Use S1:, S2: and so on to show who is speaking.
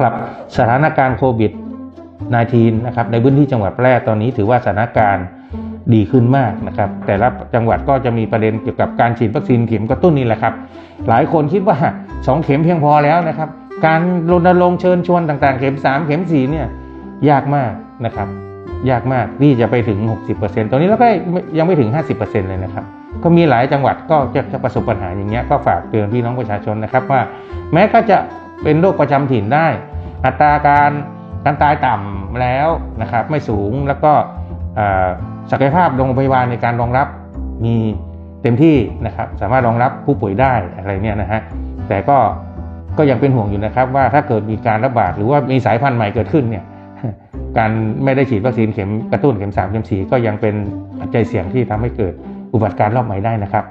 S1: ครับสถานการณ์โควิด 19 นะครับในพื้นที่จังหวัดแพร่ตอนนี้ถือว่าสถานการณ์ดีขึ้นมากนะครับ แต่ละจังหวัดก็จะมีประเด็นเกี่ยวกับการฉีดวัคซีนเข็มกระตุ้นนี่แหละครับ หลายคนคิดว่า 2 เข็มเพียงพอแล้วนะครับ การรณรงค์เชิญชวนต่างๆ เข็ม 3 เข็ม4เนี่ยยากมากนะครับ ยากมากที่จะไปถึง 60%ตอนนี้เราก็ยังไม่ถึง 50%เลยนะครับ ก็มีหลายจังหวัดก็จะประสบปัญหาอย่างเงี้ยก็ฝากเตือนพี่น้องประชาชนนะครับว่า แม้ก็จะเป็นโรคประจำถิ่นได้ อัตราการการตายต่ำแล้วนะครับไม่สูงแล้วก็ศักยภาพโรงพยาบาลในการรองรับมีเต็มที่นะครับ สามารถรองรับผู้ป่วยได้อะไรเนี่ยนะฮะแต่ก็ก็ยังเป็นห่วงอยู่นะครับ ว่าถ้าเกิดมีการระบาดหรือว่ามีสายพันธุ์ใหม่เกิดขึ้นเนี่ยการไม่ได้ฉีดวัคซีนเข็มกระตุ้นเข็ม3เข็ม4ก็ยังเป็นปัจจัยเสี่ยงที่ทำให้เกิดอุบัติการณ์รอบใหม่ได้นะครับ